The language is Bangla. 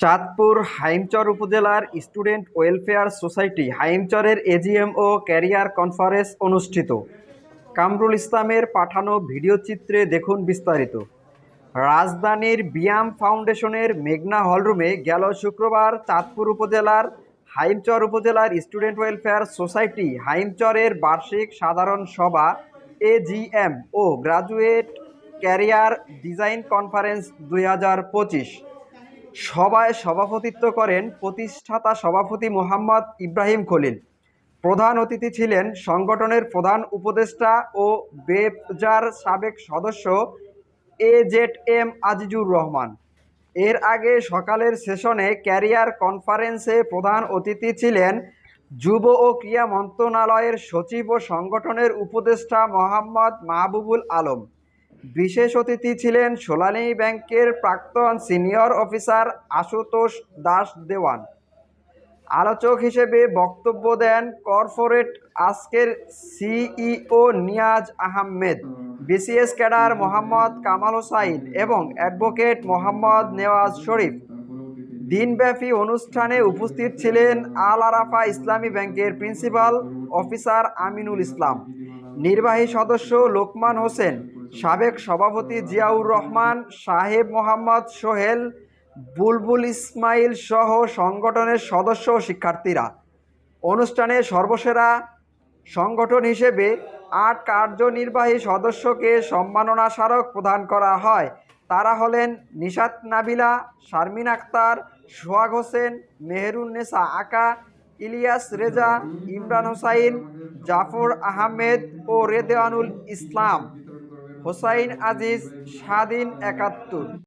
চাঁদপুর হাইমচর উপজেলার স্টুডেন্ট ওয়েলফেয়ার সোসাইটি হাইমচরের এজিএম ও ক্যারিয়ার কনফারেন্স অনুষ্ঠিত। কামরুল ইসলামের পাঠানো ভিডিও চিত্রে দেখুন বিস্তারিত। রাজধানীর বিয়াম ফাউন্ডেশনের মেঘনা হলরুমে গেল শুক্রবার চাঁদপুর উপজেলার হাইমচর উপজেলার স্টুডেন্ট ওয়েলফেয়ার সোসাইটি হাইমচরের বার্ষিক সাধারণ সভা এজিএম ও গ্রাজুয়েট ক্যারিয়ার ডিজাইন কনফারেন্স দুই হাজার পঁচিশ। সভায় সভাপতিত্ব করেন প্রতিষ্ঠাতা সভাপতি মোহাম্মদ ইব্রাহিম খলিল। প্রধান অতিথি ছিলেন সংগঠনের প্রধান উপদেষ্টা ও বেবজার সাবেক সদস্য A Z M Azizur Rahman. এর আগে সকালের সেশনে ক্যারিয়ার কনফারেন্সে প্রধান অতিথি ছিলেন যুব ও ক্রীড়া মন্ত্রণালয়ের সচিব ও সংগঠনের উপদেষ্টা মোহাম্মদ মাহবুবুল আলম। বিশেষ অতিথি ছিলেন সোলানী ব্যাংকের প্রাক্তন সিনিয়র অফিসার আশুতোষ দাস দেওয়ান। আলোচক হিসেবে বক্তব্য দেন কর্পোরেট আজকের CEO Niaz Ahmed, BCS cadre Mohammad Kamal Hossain এবং অ্যাডভোকেট মোহাম্মদ নেওয়াজ শরীফ। দিনব্যাপী অনুষ্ঠানে উপস্থিত ছিলেন আল আরাফা ইসলামী ব্যাংকের প্রিন্সিপাল অফিসার আমিনুল ইসলাম। নির্বাহী সদস্য লোকমান হোসেন, সাবেক সভাপতি জিয়াউর রহমান, সাহেব মোহাম্মদ সোহেল, বুলবুল ইসমাইল সহ সংগঠনের সদস্য ও শিক্ষার্থীরা। অনুষ্ঠানে সর্বসেরা সংগঠন হিসেবে আট কার্যনির্বাহী সদস্যকে সম্মাননা স্মারক প্রদান করা হয়। তারা হলেন নিশাত নাবিলা, শারমিন আক্তার সোহাগ হোসেন মেহেরুন্নেসা আকা, ইলিয়াস রেজা, ইমরান হোসাইন, জাফর আহমেদ ও রেদেওয়ানুল ইসলাম। হোসাইন আজিজ, স্বাধীন একাত্তর।